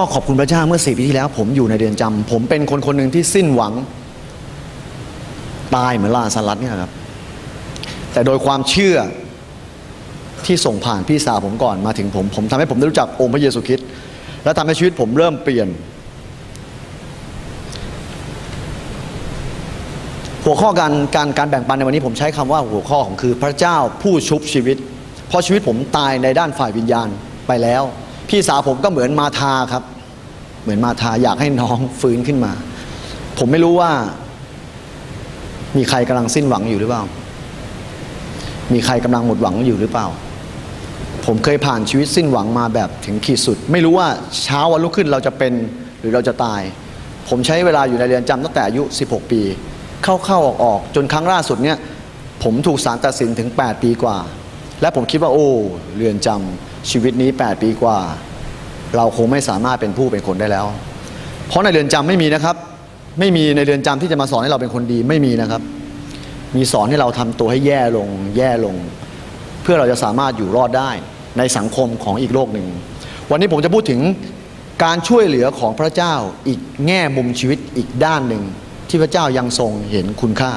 ก็ขอบคุณพระเจ้าเมื่อสี่ปีที่แล้ว ผมอยู่ในเรือนจำผมเป็นคนคนหนึ่งที่สิ้นหวัง ตายเหมือนลาซารัสเนี่ยครับ แต่โดยความเชื่อที่ส่งผ่านพี่สาวผมก่อนมาถึงผม ผมทำให้ผมได้รู้จักองค์พระเยซูคริสต์และทำให้ชีวิตผมเริ่มเปลี่ยน หัวข้อการการการแบ่งปันในวันนี้ผมใช้คำว่าหัวข้อของคือพระเจ้าผู้ชุบชีวิต เพราะชีวิตผมตายในด้านฝ่ายวิญญาณไปแล้ว พี่สาวผมก็เหมือนมาทาครับ เหมือนมาทาอยากให้น้องฟื้นขึ้นมา ผมไม่รู้ว่า มีใครกำลังสิ้นหวังอยู่หรือเปล่า มีใครกำลังหมดหวังอยู่หรือเปล่า ผมเคยผ่านชีวิตสิ้นหวังมาแบบถึงขีดสุด ไม่รู้ว่าเช้าวันรุ่งขึ้นเราจะเป็นหรือเราจะตาย ผมใช้เวลาอยู่ในเรือนจำตั้งแต่อายุ 16 ปี เข้าๆออกๆจนครั้งล่าสุดเนี่ยผมถูกศาลตัดสินถึง 8 ปีกว่า และผมคิดว่าโอ้ เรือนจำชีวิตนี้ 8 ปีกว่า เราคงไม่สามารถเป็นผู้เป็นคนได้แล้ว เพราะในเรือนจำไม่มีนะครับ ไม่มีในเรือนจำที่จะมาสอนให้เราเป็นคนดีไม่มีนะครับ มีสอนให้เราทำตัวให้แย่ลง แย่ลง เพื่อเราจะสามารถอยู่รอดได้ในสังคมของอีกโลกหนึ่ง วันนี้ผมจะพูดถึงการช่วยเหลือของพระเจ้าอีกแง่มุมชีวิตอีกด้านหนึ่งที่พระเจ้ายังทรงเห็นคุณค่า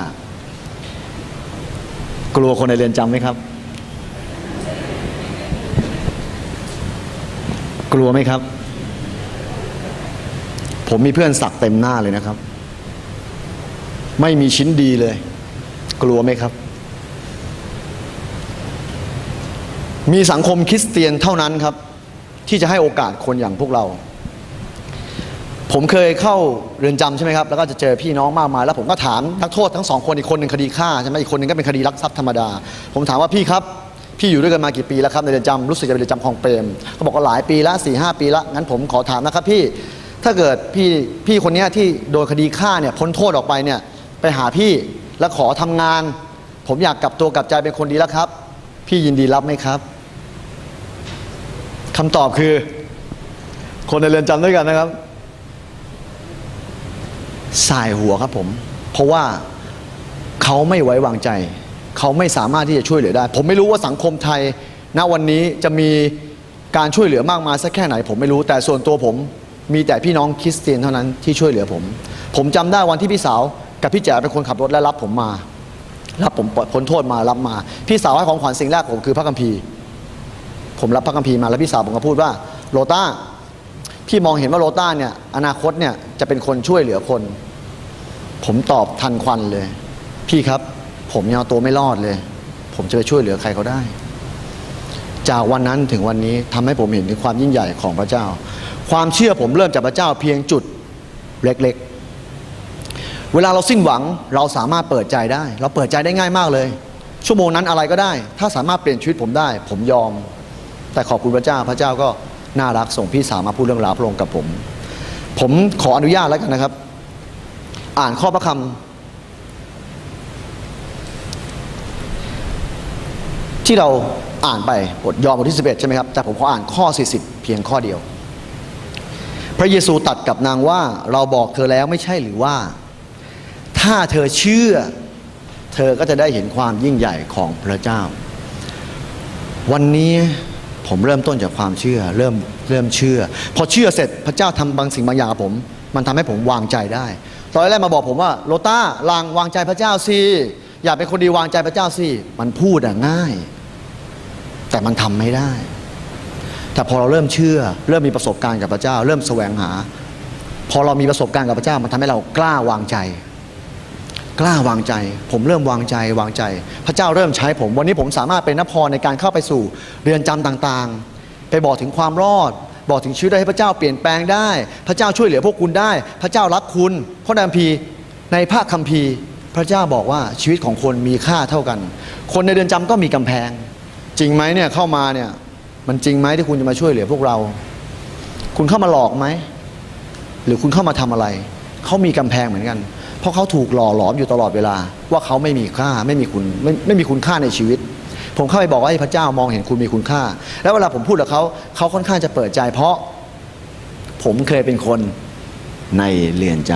กลัวคนในเรือนจำไหมครับ กลัวไหมครับ ผมมีเพื่อนสักเต็มหน้าเลยนะครับ ไม่มีชิ้นดีเลย กลัวไหมครับ มีสังคมคริสเตียนเท่านั้นครับ ที่จะให้โอกาสคนอย่างพวกเรา ผมเคยเข้าเรือนจำใช่ไหมครับ แล้วก็จะเจอพี่น้องมากมาย แล้วผมก็ถามนักโทษทั้งสองคนอีกคนหนึ่งคดีฆ่าใช่ไหมอีกคนหนึ่งก็เป็นคดีลักทรัพย์ธรรมดา ผมถามว่าพี่ครับ พี่อยู่ด้วยกันมากี่ปีแล้วครับในเรือนจำรู้สึกจะเป็นเรือนจำคลองเปรมเขาบอกว่าหลายปีละสี่ห้าปีละงั้นผมขอถามนะครับพี่ถ้าเกิดพี่พี่คนเนี้ยที่โดนคดีฆ่าเนี่ยพ้นโทษออกไปเนี่ยไปหาพี่แล้วขอทำงาน ผมอยากกลับตัวกลับใจเป็นคนดีแล้วครับ พี่ยินดีรับไหมครับคำตอบคือ คนในเรือนจำด้วยกันนะครับ สายหัวครับผม เพราะว่าเขาไม่ไว้วางใจ เขาไม่สามารถที่จะช่วยเหลือได้ ผมไม่รู้ว่าสังคมไทย ณวันนี้จะมีการช่วยเหลือมากมายสักแค่ไหน ผมไม่รู้แต่ส่วนตัวผมมีแต่พี่น้องคริสเตียนเท่านั้นที่ช่วยเหลือผม ผมจำได้วันที่พี่สาวกับพี่แจ๋เป็นคนขับรถและรับผมมา รับผมพ้นโทษมารับมา พี่สาวให้ของขวัญสิ่งแรกผมคือพระคัมภีร์ ผมรับพระคัมภีร์มาแล้วพี่สาวผมก็พูดว่าโรต้าพี่มองเห็นว่าโรต้าเนี่ยอนาคตเนี่ยจะเป็นคนช่วยเหลือคน ผมตอบทันควันเลย พี่ครับ ผมยังเอาตัวไม่รอดเลย ผมจะไปช่วยเหลือใครเขาได้ จากวันนั้นถึงวันนี้ทำให้ผมเห็นถึงความยิ่งใหญ่ของพระเจ้า ความเชื่อผมเริ่มจากพระเจ้าเพียงจุดเล็ก ๆ เวลาเราสิ้นหวังเราสามารถเปิดใจได้ เราเปิดใจได้ง่ายมากเลย ชั่วโมงนั้นอะไรก็ได้ ถ้าสามารถเปลี่ยนชีวิตผมได้ ผมยอม แต่ขอบคุณพระเจ้าพระเจ้าก็น่ารักส่งพี่สาวมาพูดเรื่องราวพระองค์กับผม ผมขออนุญาตแล้วกันนะครับ อ่านข้อพระคำ ที่เราอ่านไปบทยอห์นบทที่ 11 ใช่ไหมครับ แต่ผมขออ่านข้อ 40 เพียงข้อเดียว พระเยซูตัดกับนางว่าเราบอกเธอแล้วไม่ใช่หรือว่า ถ้าเธอเชื่อ เธอก็จะได้เห็นความยิ่งใหญ่ของพระเจ้า วันนี้ผมเริ่มต้นจากความเชื่อ เริ่มเริ่มเชื่อ พอเชื่อเสร็จพระเจ้าทำบางสิ่งบางอย่างกับผม มันทำให้ผมวางใจได้ตอนแรกมาบอกผมว่าโรต้าลางวางใจพระเจ้าสิอยากเป็นคนดีวางใจพระเจ้าสิมันพูดอะง่าย แต่มันทำไม่ได้ แต่พอเราเริ่มเชื่อ เริ่มมีประสบการณ์กับพระเจ้า เริ่มแสวงหา พอเรามีประสบการณ์กับพระเจ้า มันทำให้เรากล้าวางใจ กล้าวางใจ ผมเริ่มวางใจวางใจ พระเจ้าเริ่มใช้ผม วันนี้ผมสามารถเป็นนพรในการเข้าไปสู่เรือนจำต่างๆ ไปบอกถึงความรอด บอกถึงชีวิตให้พระเจ้าเปลี่ยนแปลงได้ พระเจ้าช่วยเหลือพวกคุณได้ พระเจ้ารักคุณเพราะในคัมภีในพระคัมภีร์ พระเจ้าบอกว่าชีวิตของคนมีค่าเท่ากัน คนในเรือนจำก็มีกำแพง จริงไหมเนี่ยเข้ามาเนี่ย มันจริงไหมที่คุณจะมาช่วยเหลือพวกเรา คุณเข้ามาหลอกไหม หรือคุณเข้ามาทำอะไร เขามีกำแพงเหมือนกัน เพราะเขาถูกหล่อหลอมอยู่ตลอดเวลา ว่าเขาไม่มีค่าไม่มีคุณไม่ไม่มีคุณค่าในชีวิต ผมเข้าไปบอกว่าให้พระเจ้ามองเห็นคุณมีคุณค่า แล้วเวลาผมพูดกับเขาเขาค่อนข้างจะเปิดใจ เพราะผมเคยเป็นคนในเรือนจ